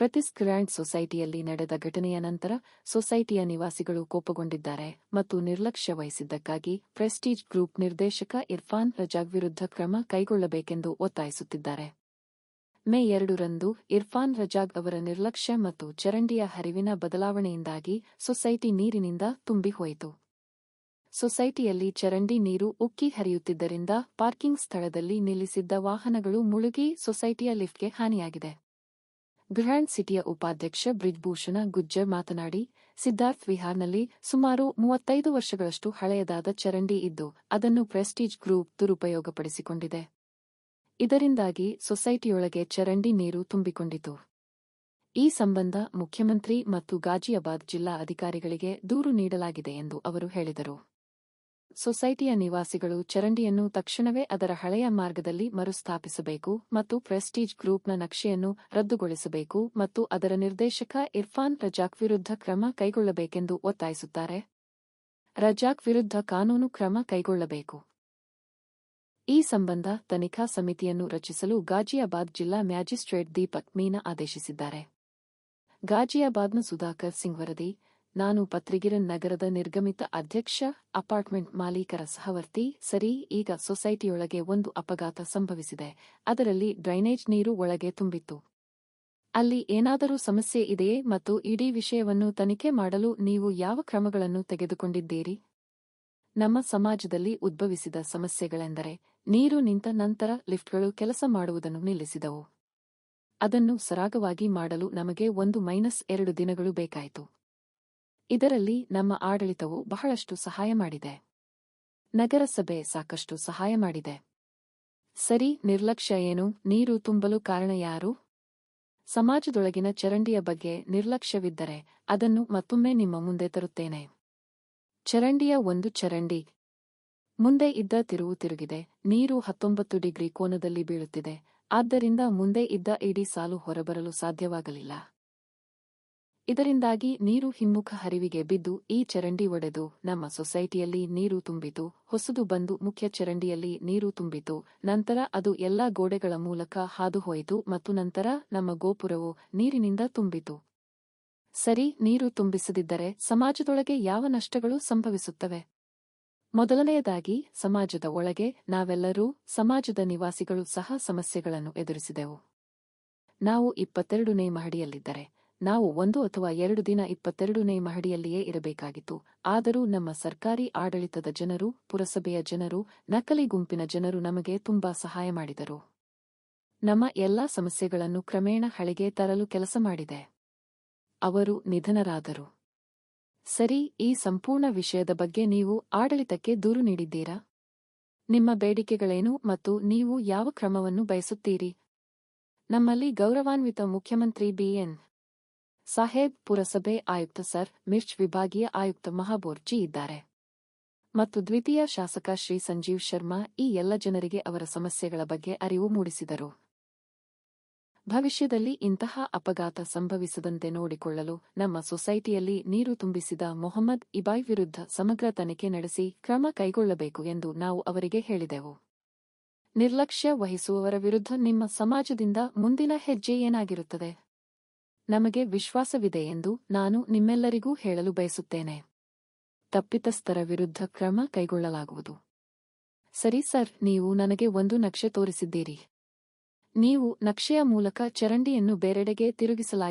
ಪ್ರತಿಸ್ grand ಸೊಸೈಟಿಯಲ್ಲಿ ನಡೆದ ಘಟನೆಯ ನಂತರ ಸೊಸೈಟಿಯ ನಿವಾಸಿಗಳು ಕೋಪಗೊಂಡಿದ್ದಾರೆ ಮತ್ತು ನಿರ್ಲಕ್ಷ್ಯ ವಹಿಸಿದ್ದಕ್ಕಾಗಿ ಪ್ರೆಸ್ಟೀಜ್ ಗ್ರೂಪ್ ನಿರ್ದೇಶಕ ಇರ್ಫಾನ್ ರಜಾಗ್ ವಿರುದ್ಧ ಕ್ರಮ ಕೈಗೊಳ್ಳಬೇಕೆಂದು ಒತ್ತಾಯಿಸುತ್ತಿದ್ದಾರೆ. ಮೇ ಎರಡರಂದು ಇರ್ಫಾನ್ ರಜಾಗ್ ಅವರ ನಿರ್ಲಕ್ಷ್ಯ ಮತ್ತು ಚರಂಡಿಯ ಹರಿವಿನ ಬದಲಾವಣೆಯಿಂದಾಗಿ ಸೊಸೈಟಿ ನೀರಿನಿಂದ ತುಂಬಿ ಹೋಯಿತು ಸೊಸೈಟಿಯಲ್ಲಿ ಚರಂಡಿ ನೀರು ಉಕ್ಕಿ ಹರಿಯುತ್ತಿದ್ದರಿಂದ ಪಾರ್ಕಿಂಗ್ ಸ್ಥಳದಲ್ಲಿ ನಿಲ್ಲಿಸಿದ್ದ ವಾಹನಗಳು ಮುಳುಗಿ ಸೊಸೈಟಿಯ ಲಿಫ್ಟ್ಗೆ ಹಾನಿಯಾಗಿದೆ. ಗ್ರ್ಯಾಂಡ್ ಸಿಟಿಯ ಉಪಾಧ್ಯಕ್ಷ ಬ್ರಿಜ್ಭೂಷಣ ಗುಜ್ಜರ್ ಮಾತನಾಡಿ, ಸಿದ್ಧಾರ್ಥ್ ವಿಹಾರ್ನಲ್ಲಿ ಸುಮಾರು ಮೂವತ್ತೈದು ವರ್ಷಗಳಷ್ಟು ಹಳೆಯದಾದ ಚರಂಡಿ ಇದ್ದು, ಅದನ್ನು ಪ್ರೆಸ್ಟೀಜ್ ಗ್ರೂಪ್ ದುರುಪಯೋಗಪಡಿಸಿಕೊಂಡಿದೆ. ಇದರಿಂದಾಗಿ ಸೊಸೈಟಿಯೊಳಗೆ ಚರಂಡಿ ನೀರು ತುಂಬಿಕೊಂಡಿತು. ಈ ಸಂಬಂಧ ಮುಖ್ಯಮಂತ್ರಿ ಮತ್ತು ಗಾಜಿಯಾಬಾದ್ ಜಿಲ್ಲಾ ಅಧಿಕಾರಿಗಳಿಗೆ ದೂರು ನೀಡಲಾಗಿದೆ ಎಂದು ಅವರು ಹೇಳಿದರು. ಸೊಸೈಟಿಯ ನಿವಾಸಿಗಳು ಚರಂಡಿಯನ್ನು ತಕ್ಷಣವೇ ಅದರ ಹಳೆಯ ಮಾರ್ಗದಲ್ಲಿ ಮರುಸ್ಥಾಪಿಸಬೇಕು ಮತ್ತು ಪ್ರೆಸ್ಟೀಜ್ ಗ್ರೂಪ್ನ ನಕ್ಷೆಯನ್ನು ರದ್ದುಗೊಳಿಸಬೇಕು ಮತ್ತು ಅದರ ನಿರ್ದೇಶಕ ಇರ್ಫಾನ್ ರಜಾಕ್ ವಿರುದ್ಧ ಕ್ರಮ ಕೈಗೊಳ್ಳಬೇಕೆಂದು ಒತ್ತಾಯಿಸುತ್ತಾರೆ. ರಜಾಕ್ ವಿರುದ್ಧ ಕಾನೂನು ಕ್ರಮ ಕೈಗೊಳ್ಳಬೇಕು. ಈ ಸಂಬಂಧ ತನಿಖಾ ಸಮಿತಿಯನ್ನು ರಚಿಸಲು ಗಾಜಿಯಾಬಾದ್ ಜಿಲ್ಲಾ ಮ್ಯಾಜಿಸ್ಟ್ರೇಟ್ ದೀಪಕ್ ಮೀನಾ ಆದೇಶಿಸಿದ್ದಾರೆ. ಗಾಜಿಯಾಬಾದ್ನ ಸುಧಾಕರ್ ಸಿಂಗ್ ವರದಿ ನಾನು ಪತ್ರಿಗಿರನ್ ನಗರದ ನಿರ್ಗಮಿತ ಅಧ್ಯಕ್ಷ, ಅಪಾರ್ಟ್ಮೆಂಟ್ ಮಾಲೀಕರ ಸಹವರ್ತಿ, ಸರಿ, ಈಗ ಸೊಸೈಟಿಯೊಳಗೆ ಒಂದು ಅಪಘಾತ ಸಂಭವಿಸಿದೆ, ಅದರಲ್ಲಿ ಡ್ರೈನೇಜ್ ನೀರು ಒಳಗೆ ತುಂಬಿತ್ತು. ಅಲ್ಲಿ ಏನಾದರೂ ಸಮಸ್ಯೆ ಇದೆಯೇ ಮತ್ತು ಇಡೀ ವಿಷಯವನ್ನು ತನಿಖೆ ಮಾಡಲು ನೀವು ಯಾವ ಕ್ರಮಗಳನ್ನು ತೆಗೆದುಕೊಂಡಿದ್ದೀರಿ? ನಮ್ಮ ಸಮಾಜದಲ್ಲಿ ಉದ್ಭವಿಸಿದ ಸಮಸ್ಯೆಗಳೆಂದರೆ, ನೀರು ನಿಂತ ನಂತರ ಲಿಫ್ಟ್ಗಳು ಕೆಲಸ ಮಾಡುವುದನ್ನು ನಿಲ್ಲಿಸಿದವು. ಅದನ್ನು ಸರಾಗವಾಗಿ ಮಾಡಲು ನಮಗೆ ಒಂದು ಮೈನಸ್ ಎರಡು ದಿನಗಳು ಬೇಕಾಯಿತು. ಇದರಲ್ಲಿ ನಮ್ಮ ಆಡಳಿತವು ಬಹಳಷ್ಟು ಸಹಾಯ ಮಾಡಿದೆ. ನಗರಸಭೆ ಸಾಕಷ್ಟು ಸಹಾಯ ಮಾಡಿದೆ. ಸರಿ, ನಿರ್ಲಕ್ಷ್ಯ ಏನು? ನೀರು ತುಂಬಲು ಕಾರಣ ಯಾರು? ಸಮಾಜದೊಳಗಿನ ಚರಂಡಿಯ ಬಗ್ಗೆ ನಿರ್ಲಕ್ಷ್ಯವಿದ್ದರೆ ಅದನ್ನು ಮತ್ತೊಮ್ಮೆ ನಿಮ್ಮ ಮುಂದೆ ತರುತ್ತೇನೆ. ಚರಂಡಿಯ ಒಂದು ಚರಂಡಿ. ಮುಂದೆ ಇದ್ದ ತಿರುವು ತಿರುಗಿದೆ. ನೀರು ಹತ್ತೊಂಬತ್ತು ಡಿಗ್ರಿ ಕೋನದಲ್ಲಿ ಬೀಳುತ್ತಿದೆ. ಆದ್ದರಿಂದ ಮುಂದೆ ಇದ್ದ ಇಡೀ ಸಾಲು ಹೊರಬರಲು ಸಾಧ್ಯವಾಗಲಿಲ್ಲ. ಇದರಿಂದಾಗಿ ನೀರು ಹಿಮ್ಮುಖ ಹರಿವಿಗೆ ಬಿದ್ದು ಈ ಚರಂಡಿ ಒಡೆದು ನಮ್ಮ ಸೊಸೈಟಿಯಲ್ಲಿ ನೀರು ತುಂಬಿತು, ಹೊಸದು ಬಂದು ಮುಖ್ಯ ಚರಂಡಿಯಲ್ಲಿ ನೀರು ತುಂಬಿತು, ನಂತರ ಅದು ಎಲ್ಲಾ ಗೋಡೆಗಳ ಮೂಲಕ ಹಾದುಹೋಯಿತು ಮತ್ತು ನಂತರ ನಮ್ಮ ಗೋಪುರವು ನೀರಿನಿಂದ ತುಂಬಿತು. ಸರಿ, ನೀರು ತುಂಬಿಸದಿದ್ದರೆ ಸಮಾಜದೊಳಗೆ ಯಾವ ನಷ್ಟಗಳು ಸಂಭವಿಸುತ್ತವೆ? ಮೊದಲನೆಯದಾಗಿ, ಸಮಾಜದ ಒಳಗೆ ನಾವೆಲ್ಲರೂ ಸಮಾಜದ ನಿವಾಸಿಗಳು ಸಹ ಸಮಸ್ಯೆಗಳನ್ನು ಎದುರಿಸಿದೆವು. ನಾವು ಇಪ್ಪತ್ತೆರಡನೇ ಮಹಡಿಯಲ್ಲಿದ್ದರೆ ನಾವು ಒಂದು ಅಥವಾ ಎರಡು ದಿನ ಇಪ್ಪತ್ತೆರಡನೇ ಮಹಡಿಯಲ್ಲಿಯೇ ಇರಬೇಕಾಗಿತ್ತು. ಆದರೂ ನಮ್ಮ ಸರ್ಕಾರಿ ಆಡಳಿತದ ಜನರು, ಪುರಸಭೆಯ ಜನರು, ನಕಲಿ ಗುಂಪಿನ ಜನರು ನಮಗೆ ತುಂಬಾ ಸಹಾಯ ಮಾಡಿದರು. ನಮ್ಮ ಎಲ್ಲಾ ಸಮಸ್ಯೆಗಳನ್ನು ಕ್ರಮೇಣ ಹಳೆಗೆ ತರಲು ಕೆಲಸ ಮಾಡಿದೆ. ಅವರು ನಿಧನರಾದರು. ಸರಿ, ಈ ಸಂಪೂರ್ಣ ವಿಷಯದ ಬಗ್ಗೆ ನೀವು ಆಡಳಿತಕ್ಕೆ ದೂರು ನೀಡಿದ್ದೀರಾ? ನಿಮ್ಮ ಬೇಡಿಕೆಗಳೇನು ಮತ್ತು ನೀವು ಯಾವ ಕ್ರಮವನ್ನು ಬಯಸುತ್ತೀರಿ? ನಮ್ಮಲ್ಲಿ ಗೌರವಾನ್ವಿತ ಮುಖ್ಯಮಂತ್ರಿ ಬಿಎನ್ ಸಾಹೇಬ್ ಪುರಸಭೆ ಆಯುಕ್ತ ಸರ್ ಮಿರ್ಚ್ ವಿಭಾಗೀಯ ಆಯುಕ್ತ ಮಹಾಬೋರ್ಜಿ ಇದ್ದಾರೆ. ಮತ್ತು ದ್ವಿತೀಯ ಶಾಸಕ ಶ್ರೀ ಸಂಜೀವ್ ಶರ್ಮಾ ಈ ಎಲ್ಲ ಜನರಿಗೆ ಅವರ ಸಮಸ್ಯೆಗಳ ಬಗ್ಗೆ ಅರಿವು ಮೂಡಿಸಿದರು. ಭವಿಷ್ಯದಲ್ಲಿ ಇಂತಹ ಅಪಘಾತ ಸಂಭವಿಸದಂತೆ ನೋಡಿಕೊಳ್ಳಲು ನಮ್ಮ ಸೊಸೈಟಿಯಲ್ಲಿ ನೀರು ತುಂಬಿಸಿದ ಮೊಹಮ್ಮದ್ ಇಬಾಯ್ ವಿರುದ್ಧ ಸಮಗ್ರ ತನಿಖೆ ನಡೆಸಿ ಕ್ರಮ ಕೈಗೊಳ್ಳಬೇಕು ಎಂದು ನಾವು ಅವರಿಗೆ ಹೇಳಿದೆವು. ನಿರ್ಲಕ್ಷ್ಯ ವಹಿಸುವವರ ವಿರುದ್ಧ ನಿಮ್ಮ ಸಮಾಜದಿಂದ ಮುಂದಿನ ಹೆಜ್ಜೆ ಏನಾಗಿರುತ್ತದೆ? ನಮಗೆ ವಿಶ್ವಾಸವಿದೆ ಎಂದು ನಾನು ನಿಮ್ಮೆಲ್ಲರಿಗೂ ಹೇಳಲು ಬಯಸುತ್ತೇನೆ. ತಪ್ಪಿತಸ್ಥರ ವಿರುದ್ಧ ಕ್ರಮ ಕೈಗೊಳ್ಳಲಾಗುವುದು. ಸರಿ ಸರ್, ನೀವು ನನಗೆ ಒಂದು ನಕ್ಷೆ ತೋರಿಸಿದ್ದೀರಿ. ನೀವು ನಕ್ಷೆಯ ಮೂಲಕ ಚರಂಡಿಯನ್ನು ಬೇರೆಡೆಗೆ ತಿರುಗಿಸಲಾಗಿದೆ